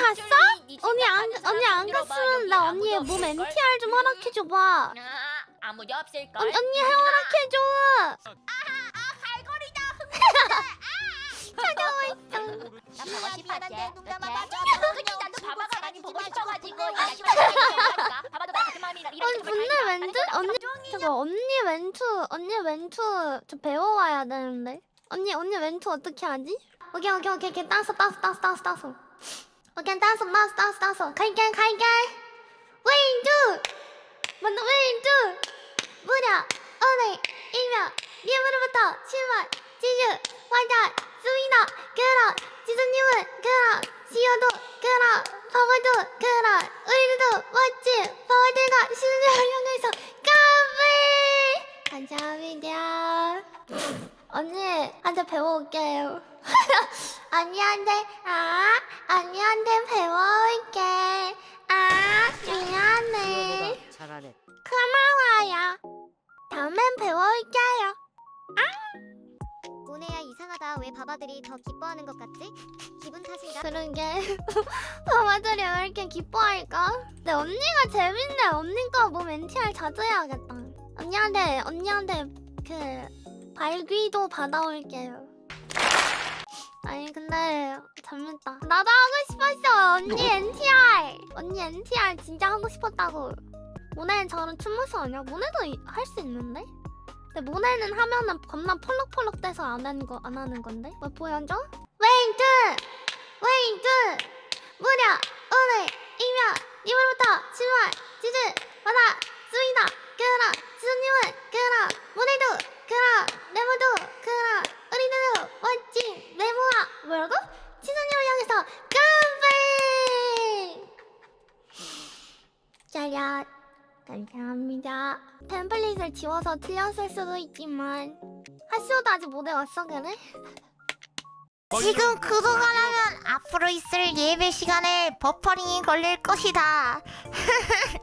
갔어? 언니 안 언니 안 갔으면 나 언니의 몸 NTR 좀 허락해 줘봐. 아, 아무도 없을 걸? 언니, 언니 허락해줘. 나 보고 싶었지. 농담하다. 그치 나도 바바가 많이 보고 싶어가지고 바바도 나 같은 마음이라 이런 아니 식으로 근데 다니까. 왠지 언니 저거 언니 멘투 언니 멘투 저 배워와야 되는데. 언니 언니 멘투 어떻게 하지? 오케이 오케이 오케이 오케이 따서 따서 따서 따서 따서. 오케이 따서 따서 따서 따서. 갈게 갈게. 왼쪽 먼저 왼쪽 무려 오늘 일명 예물부터 신발 지주 환자 수이나 그라 지수님은 그라 시오도 그라 파워도 그라 우리들도 멋진 파워들과 신을 향해서 까불 감사합니다. 언니한테 배워올게요. 언니한테 아 모네야 이상하다. 왜 바바들이 더 기뻐하는 것 같지? 기분 탓인가? 그런 게 바바들이 왜 이렇게 기뻐할까? 근데 언니가 재밌네. 언니가 몸 NTR 자주 해야겠다. 언니한테 언니한테 그 발귀도 받아올게요. 아니 근데 재밌다. 나도 하고 싶었어. 언니 NTR. 언니 NTR 진짜 하고 싶었다고. 모네는 저런 춤모스 아니야? 모네도 할 수 있는데? 근데 모네는 하면은 겁나 펄럭펄럭 돼서 안 하는 거 안 하는 건데? 뭐 보여줘? 웨이트! 웨이트! 무려 오늘 이면 님으로부터 신발 지즈 받아 습니다 그라 지수님은 그라 모네도 그라 네모도 그라 우리들도 멋진 네모와 뭐라고? 지수님을 향해서 깜빡 짜릿 감사합니다 템플릿을 지워서 틀렸을 수도 있지만 하시오도 아직 못 해왔어 그래? 지금 구독하려면 앞으로 있을 예배 시간에 버퍼링이 걸릴 것이다.